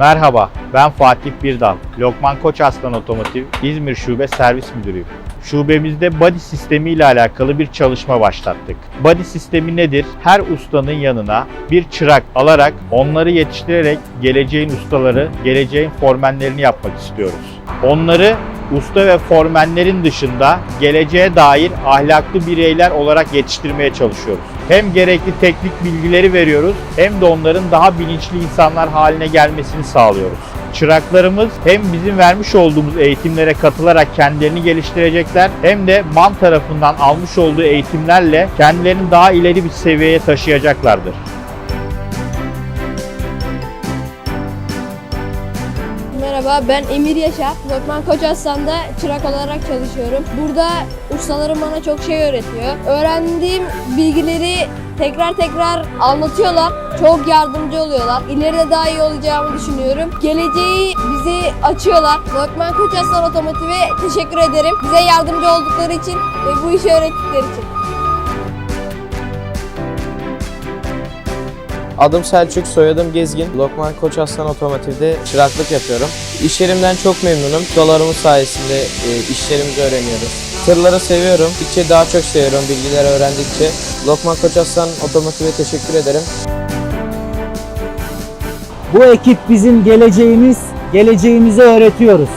Merhaba, ben Fatih Birdal. Lokman Koç Aslan Otomotiv İzmir Şube Servis Müdürüyüm. Şubemizde body sistemi ile alakalı bir çalışma başlattık. Body sistemi nedir? Her ustanın yanına bir çırak alarak onları yetiştirerek geleceğin ustaları, geleceğin formenlerini yapmak istiyoruz. Onları usta ve formenlerin dışında geleceğe dair ahlaklı bireyler olarak yetiştirmeye çalışıyoruz. Hem gerekli teknik bilgileri veriyoruz hem de onların daha bilinçli insanlar haline gelmesini sağlıyoruz. Çıraklarımız hem bizim vermiş olduğumuz eğitimlere katılarak kendilerini geliştirecekler hem de MAN tarafından almış olduğu eğitimlerle kendilerini daha ileri bir seviyeye taşıyacaklardır. Merhaba ben Emir Yaşar. Lokman Koç Aslan'da çırak olarak çalışıyorum. Burada ustalarım bana çok şey öğretiyor. Öğrendiğim bilgileri tekrar tekrar anlatıyorlar. Çok yardımcı oluyorlar. İleride daha iyi olacağımı düşünüyorum. Geleceği bizi açıyorlar. Lokman Koç Aslan Otomotiv'e teşekkür ederim. Bize yardımcı oldukları için ve bu işi öğrettikleri için. Adım Selçuk, soyadım Gezgin. Lokman Koç Aslan Otomotiv'de çıraklık yapıyorum. İş yerimden çok memnunum. Dolarımız sayesinde e, işlerimizi öğreniyoruz. Tırları seviyorum. Gittikçe daha çok seviyorum bilgileri öğrendikçe. Lokman Koç Aslan Otomotiv'e teşekkür ederim. Bu ekip bizim geleceğimiz, geleceğimizi öğretiyoruz.